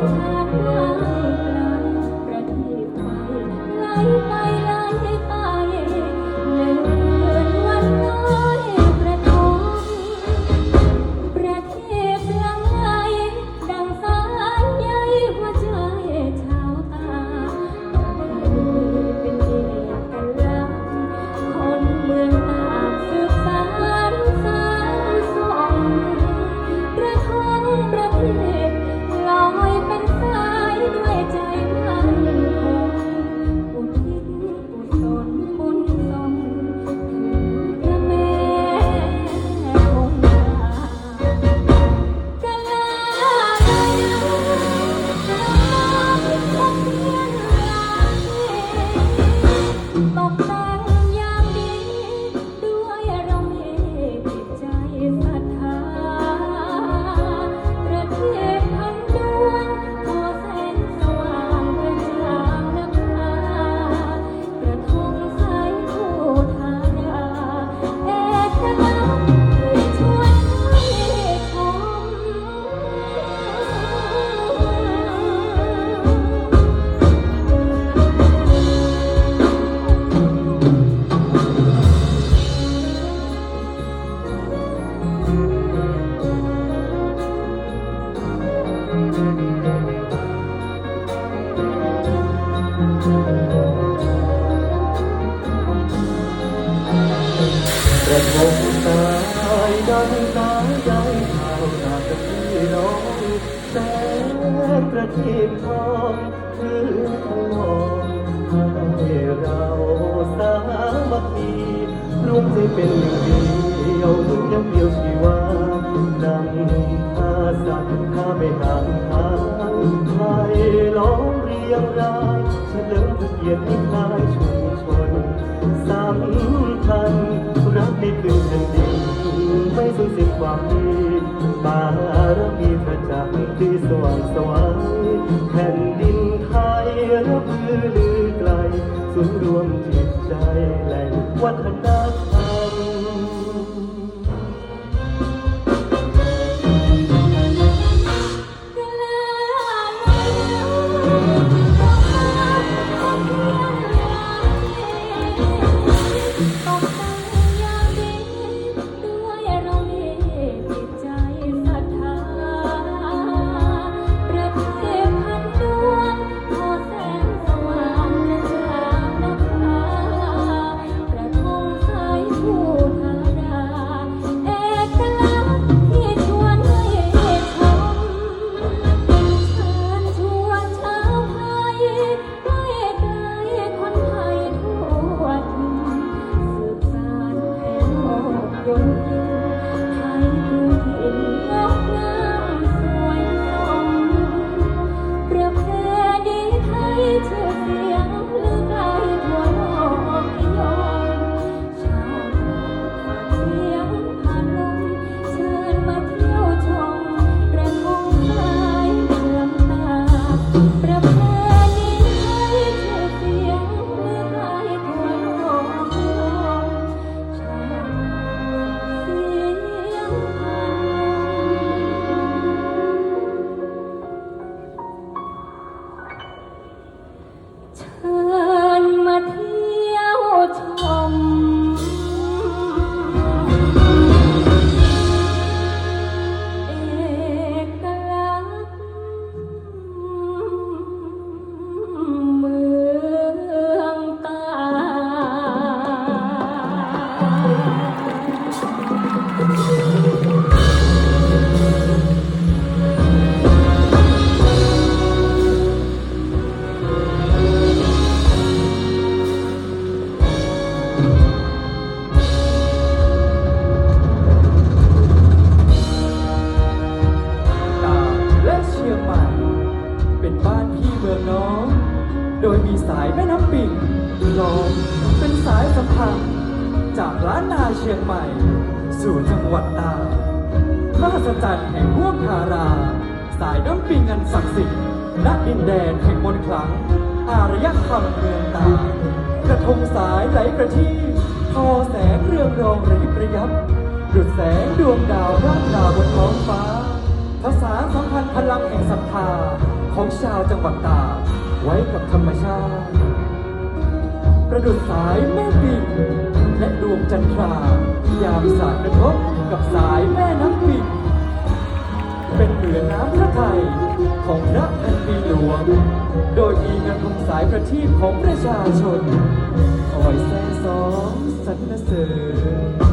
Thank you. ประทีปทองคือทองให้เราสามัคคีรวมใจเป็นหนึ่งเดียวยังเดียวชีวาดังท่าสัตว์ข้าไม่ห่างหางไทยล้อมเรียงรายเฉลิมพระเกียรติให้คลา สวรรค์แผ่นดินไทยรับลือลือไกลศูนย์รวมจิตใจแหล่งวัฒนธรรม โดยมีสายแม่น้ำปิ่งลองเป็นสายสัมพันธ์จากล้านนาเชียงใหม่ สู่จังหวัดตากพระหัสจันทร์แห่งห่วงทารา สายน้ำปิงอันศักดิ์สิทธิ์ณดินแดนแห่งมนต์ขลัง อารยธรรมเมืองตากกระทงสายไหลประทีปทอแสงเรืองรองระยิบระยับดุจแสงดวงดาวร่างดาวบนท้องฟ้า ภาษาสัมพันธ์พลังแห่งศรัทธาของชาวจังหวัดตาก ไว้กับธรรมชาติ ประดุจสายแม่ปิ่นและดวงจันทรายามสาดกระทบกับสายแม่น้ำปิ่นเป็นเหมือนน้ำพระทัยของพระแผ่นดินหลวง โดยมีกระทงสายประทีปของประชาชน คอยแซ่ซ้องสรรเสริญ